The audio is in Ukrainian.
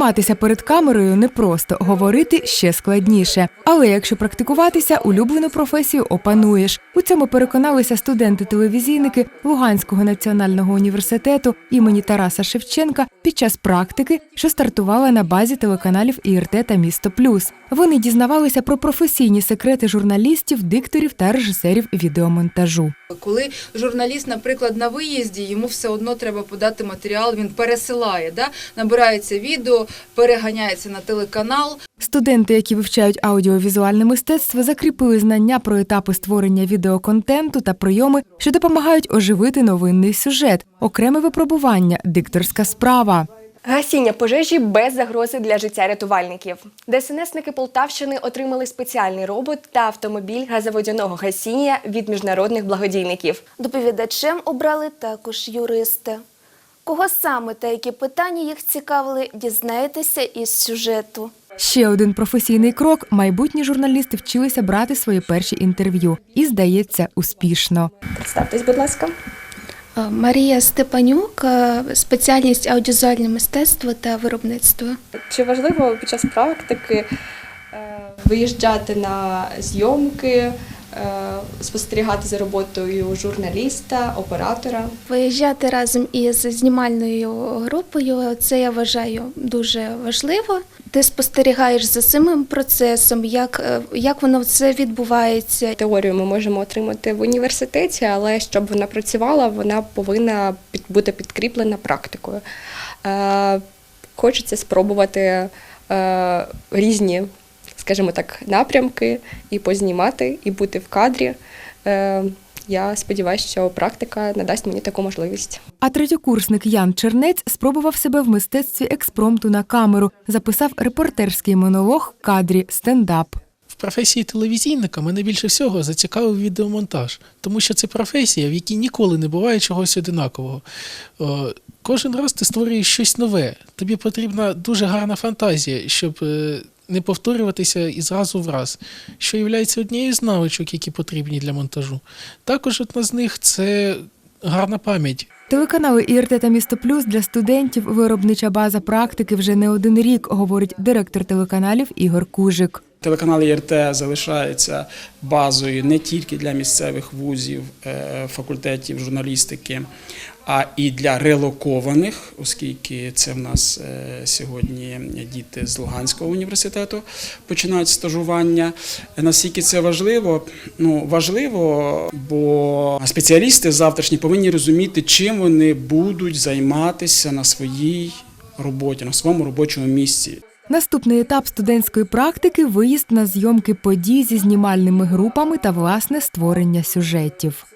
Зніматися перед камерою непросто, говорити ще складніше. Але якщо практикуватися, улюблену професію опануєш. У цьому переконалися студенти-телевізійники Луганського національного університету імені Тараса Шевченка під час практики, що стартувала на базі телеканалів ІРТ та Місто Плюс. Вони дізнавалися про професійні секрети журналістів, дикторів та режисерів відеомонтажу. Коли журналіст, наприклад, на виїзді, йому все одно треба подати матеріал, він пересилає, да? набирається відео, переганяється на телеканал. Студенти, які вивчають аудіовізуальне мистецтво, закріпили знання про етапи створення відеоконтенту та прийоми, що допомагають оживити новинний сюжет, окреме випробування, дикторська справа. Гасіння пожежі без загрози для життя рятувальників. ДСНСники Полтавщини отримали спеціальний робот та автомобіль газоводяного гасіння від міжнародних благодійників. Доповідачем обрали також юристи. Кого саме та які питання їх цікавили, дізнаєтеся із сюжету. Ще один професійний крок майбутні журналісти вчилися брати свої перші інтерв'ю. І, здається, успішно. Представтесь, будь ласка. Е, Марія Степанюк, е, спеціальність аудіозуальне мистецтво та виробництво. Чи важливо під час практики е, виїжджати на зйомки, спостерігати за роботою журналіста, оператора? Виїжджати разом із знімальною групою це я вважаю дуже важливо. Ти спостерігаєш за самим процесом, як, е, як воно все відбувається. Теорію ми можемо отримати в університеті, але щоб вона працювала, вона повинна бути підкріплена практикою. Е, Хочеться спробувати е, різні, скажімо так, напрямки і познімати, і бути в кадрі. Е, Я сподіваюся, що практика надасть мені таку можливість. А третьокурсник Ян Чернець спробував себе в мистецтві експромту на камеру, записав репортерський монолог в кадрі стендап. В професії телевізійника мене більше всього зацікавив відеомонтаж, тому що це професія, в якій ніколи не буває чогось одинакового. Кожен раз ти створюєш щось нове. Тобі потрібна дуже гарна фантазія, щоб е, не повторюватися і зразу в раз, що є однією з навичок, які потрібні для монтажу. Також одна з них це гарна пам'ять. Телеканали ІРТ та Місто Плюс для студентів виробнича база практики вже не один рік, говорить директор телеканалів Ігор Кужик. Телеканал ІРТ залишається базою не тільки для місцевих вузів, е, факультетів журналістики, а і для релокованих, оскільки це в нас е, сьогодні діти з Луганського університету починають стажування. Наскільки це важливо? Ну важливо, бо спеціалісти завтрашні повинні розуміти, чим вони будуть займатися на своїй роботі, на своєму робочому місці. Наступний етап студентської практики виїзд на зйомки подій зі знімальними групами та власне створення сюжетів.